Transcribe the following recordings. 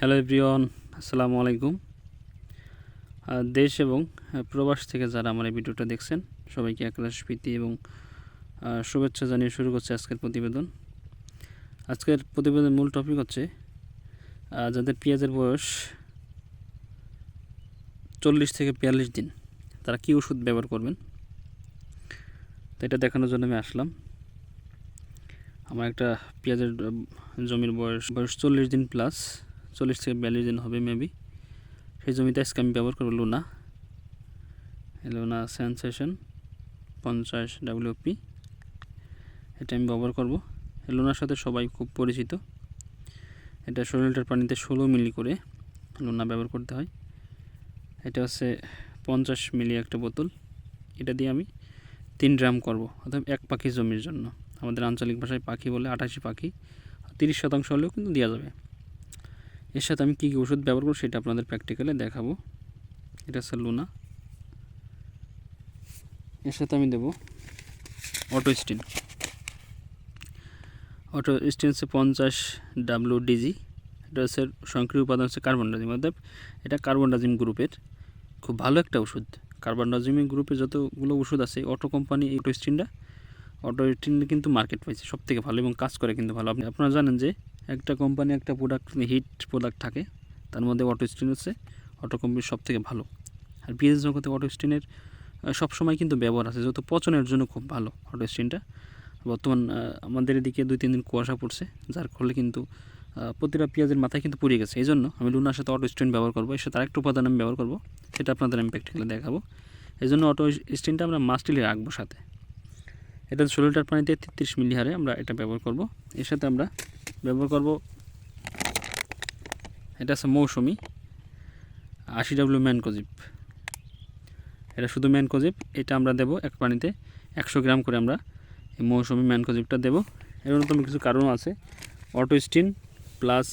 Hello everyone আসসালামু আলাইকুম। দেশ এবং প্রবাস থেকে যারা আমার এই ভিডিওটা দেখছেন, সবাইকে একলাশ প্রীতি এবং শুভেচ্ছা জানিয়ে শুরু করছে আজকের প্রতিবেদন। আজকের প্রতিবেদনের মূল টপিক হচ্ছে যাদের পেঁয়াজের বয়স চল্লিশ থেকে বিয়াল্লিশ দিন, তারা কী ওষুধ ব্যবহার করবেন? তো এটা দেখানোর জন্য আমি আসলাম। আমার একটা পেঁয়াজের জমির বয়স বয়স চল্লিশ দিন প্লাস চল্লিশ থেকে বিয়াল্লিশ দিন হবে মেবি সেই জমিতে আজকে আমি ব্যবহার করব লুনা লুনা সেন্সেশন পঞ্চাশ ডাব্লিউপি এটা আমি ব্যবহার করব। লুনার সাথে সবাই খুব পরিচিত। এটা ষোলো লিটার পানিতে ষোলো মিলি করে লুনা ব্যবহার করতে হয়। এটা হচ্ছে পঞ্চাশ মিলি একটা বোতল। এটা দিয়ে আমি তিন ড্রাম করব, অর্থাৎ এক পাখি জমির জন্য। আমাদের আঞ্চলিক ভাষায় পাখি বলে আঠাশি পাখি। তিরিশ শতাংশ হলেও কিন্তু দেওয়া যাবে। এর সাথে আমি কী কী ওষুধ ব্যবহার করব সেটা আপনাদের প্র্যাকটিক্যালে দেখাবো। এটা হচ্ছে লুনা এর সাথে আমি দেবো অটো স্টিন অটো স্টিন হচ্ছে পঞ্চাশ ডাব্লু ডিজি এটা হচ্ছে সক্রিয় উপাদান হচ্ছে কার্বন ডাজিম অর্থাৎ এটা কার্বন ডাজিম গ্রুপের খুব ভালো একটা ওষুধ। কার্বন ডাজিমি গ্রুপে যতগুলো ওষুধ আছে অটো কোম্পানি অটো স্টিনটা অটো স্টিন কিন্তু মার্কেট পাইছে সব থেকে ভালো এবং কাজ করে কিন্তু ভালো। আপনি আপনারা জানেন যে একটা কোম্পানি একটা প্রোডাক্ট হিট প্রোডাক্ট থাকে, তার মধ্যে অটো স্টিন হচ্ছে। অটো কোম্পানির সব থেকে ভালো। আর বিএস জগতে অটো স্টিনের সবসময় কিন্তু ব্যবহার আছে, যেহেতু পচনের জন্য খুব ভালো অটো স্টিনটা বর্তমান আমাদের এদিকে দুই, তিন দিন কুয়াশা পড়ছে, যার ফলে কিন্তু প্রতিটা পেঁয়াজের মাথায় কিন্তু পুড়ে গেছে। এই জন্য আমি লুনার সাথে অটো স্টিন ব্যবহার করব, এর সাথে আরেকটা উপাদান আমি ব্যবহার করব, সেটা আপনাদের আমি প্র্যাকটিক্যালি দেখাবো। এই জন্য অটো স্টিনটা আমরা মাস্টিলে রাখব সাথে। এটা ষোলো লিটার পানিতে তেত্রিশ মিলি হারে আমরা এটা ব্যবহার করব। এর সাথে আমরা ব্যবহার করব, এটা আছে মৌসুমি আশি ডাব্লিউ ম্যানকোজিপ। এটা শুধু ম্যানকোজিপ, এটা আমরা দেব এক পানিতে একশো গ্রাম করে আমরা এই মৌসুমি ম্যানকোজিপটা দেব। এর অন্যতম কিছু কারণ আছে, অটোস্টিন প্লাস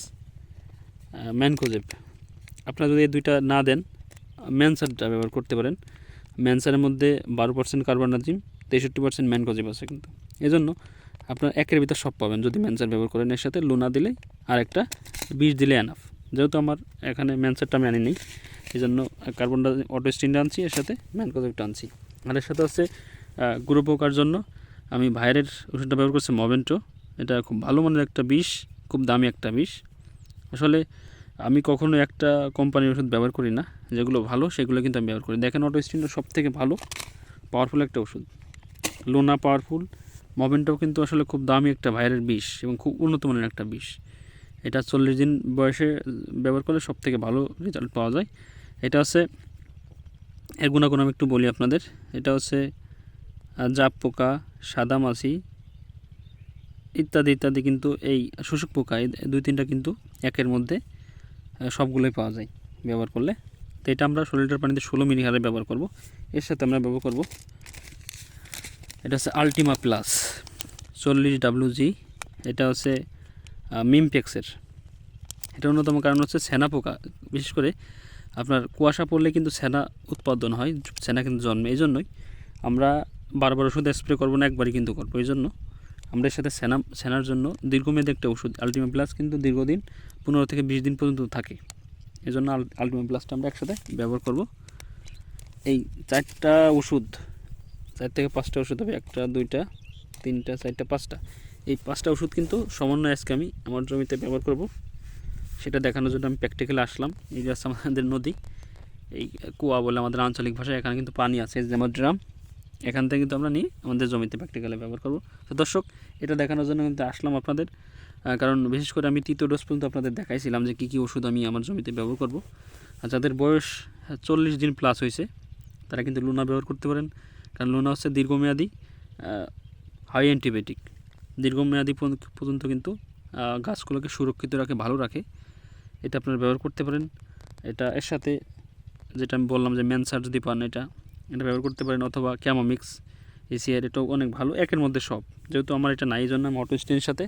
ম্যানকোজিপ। আপনারা যদি এই দুইটা না দেন, ম্যানসারটা ব্যবহার করতে পারেন। ম্যানসারের মধ্যে বারো পার্সেন্ট কার্বন ডাইজিম তেষট্টি পার্সেন্ট ম্যানকোজিপ আছে কিন্তু। এই জন্য আপনার একের ভিতর সব পাবেন। যদি ম্যানসার ব্যবহার করেন এর সাথে লুনা দিলে আর একটা বিষ দিলে এনাফ যেহেতু আমার এখানে ম্যানসারটা আমি আনি নেই এই জন্য কার্বন অটো স্টিনটা আনছি, এর সাথে ম্যানকোজিপটা আনছি। আর এর সাথে হচ্ছে গুরু পোকার জন্য আমি ভাইরের ওষুধটা ব্যবহার করছি মভেন্টো এটা খুব ভালো মানের একটা বিষ, খুব দামি একটা বিষ। আসলে আমি কখনো একটা কোম্পানির ওষুধ ব্যবহার করি না। যেগুলো ভালো, সেগুলো কিন্তু আমি ব্যবহার করি। দেখেন অটো স্টিনটা সব থেকে ভালো পাওয়ারফুল একটা ওষুধ। লোনা পাওয়ারফুল মভেন্টাও কিন্তু আসলে খুব দামি একটা ভাইরাল বিষ এবং খুব উন্নত মানের একটা বিষ। এটা চল্লিশ দিন বয়সে ব্যবহার করলে সব থেকে ভালো রেজাল্ট পাওয়া যায়। এটা হচ্ছে, এর গুণাগুণ আমি একটু বলি আপনাদের। এটা হচ্ছে জাপ পোকা, সাদা মাছি, ইত্যাদি ইত্যাদি কিন্তু এই শোষক পোকা দুই তিনটা কিন্তু একের মধ্যে সবগুলোই পাওয়া যায় ব্যবহার করলে। তো এটা আমরা লিটার পানিতে ষোলো মিলি হারে ব্যবহার করব। এর সাথে আমরা ব্যবহার করব এটা হচ্ছে আলটিমা প্লাস চল্লিশ ডাব্লু জি এটা হচ্ছে মিমপেক্সের এটা অন্যতম কারণ হচ্ছে সেনা পোকা, বিশেষ করে আপনার কুয়াশা পড়লে কিন্তু সেনা উৎপাদন হয়, সেনা কিন্তু জন্মে এই জন্যই আমরা বারবার ওষুধ স্প্রে করব না, একবারই কিন্তু করব এই জন্য আমরা এর সাথে সেনা, সেনার জন্য দীর্ঘমেয়াদী একটা ওষুধ আলটিমা প্লাস কিন্তু দীর্ঘদিন পনেরো থেকে বিশ দিন পর্যন্ত থাকে। এই জন্য আলটিমা প্লাসটা আমরা একসাথে ব্যবহার করব। এই চারটা ওষুধ চার থেকে পাঁচটা ওষুধ হবে, একটা, দুইটা, তিনটা, চারটা, পাঁচটা। এই পাঁচটা ওষুধ কিন্তু সমন্বয় আজকে আমি আমার জমিতে ব্যবহার করব। সেটা দেখানোর জন্য আমি প্র্যাকটিক্যালে আসলাম। এই যে আছে আমাদের নদী, এই কুয়া বলে আমাদের আঞ্চলিক ভাষায়, এখানে কিন্তু পানি আছে, এই যে আমার ড্রাম। এখান থেকে কিন্তু আমরা নিয়ে আমাদের জমিতে প্র্যাকটিক্যালে ব্যবহার করব। তো দর্শক, এটা দেখানোর জন্য কিন্তু আসলাম আপনাদের। কারণ বিশেষ করে আমি তৃতীয় ডোজ পর্যন্ত আপনাদের দেখাইছিলাম যে কী কী ওষুধ আমি আমার জমিতে ব্যবহার করব। আর যাদের বয়স চল্লিশ দিন প্লাস হয়েছে তারা কিন্তু লুনা ব্যবহার করতে পারেন। কারণ লুনা হচ্ছে দীর্ঘমেয়াদী হাই অ্যান্টিবায়োটিক দীর্ঘমেয়াদী পর্যন্ত- কিন্তু গাছগুলোকে সুরক্ষিত রাখে, ভালো রাখে। এটা আপনারা ব্যবহার করতে পারেন। এটা এর সাথে, যেটা আমি বললাম যে ম্যানসার যদি পান এটা এটা ব্যবহার করতে পারেন। অথবা ক্যামোমিক্স এসিআর এটাও অনেক ভালো। একের মধ্যে সব। যেহেতু আমার এটা নাই জন্য আমি অটো স্টেনের সাথে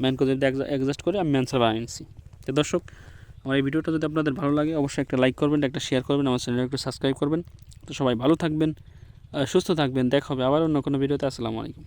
ম্যানকোজের অ্যাডজাস্ট করে আমি ম্যানসার বানিয়ে নিচ্ছি। তো দর্শক, আমার এই ভিডিওটা যদি আপনাদের ভালো লাগে, অবশ্যই একটা লাইক করবেন, একটা শেয়ার করবেন, আমার চ্যানেলে একটু সাবস্ক্রাইব করবেন। তো সবাই ভালো থাকবেন। সুস্থ থাকবেন দেখা হবে আবার অন্য কোনো ভিডিওতে আসসালামু আলাইকুম।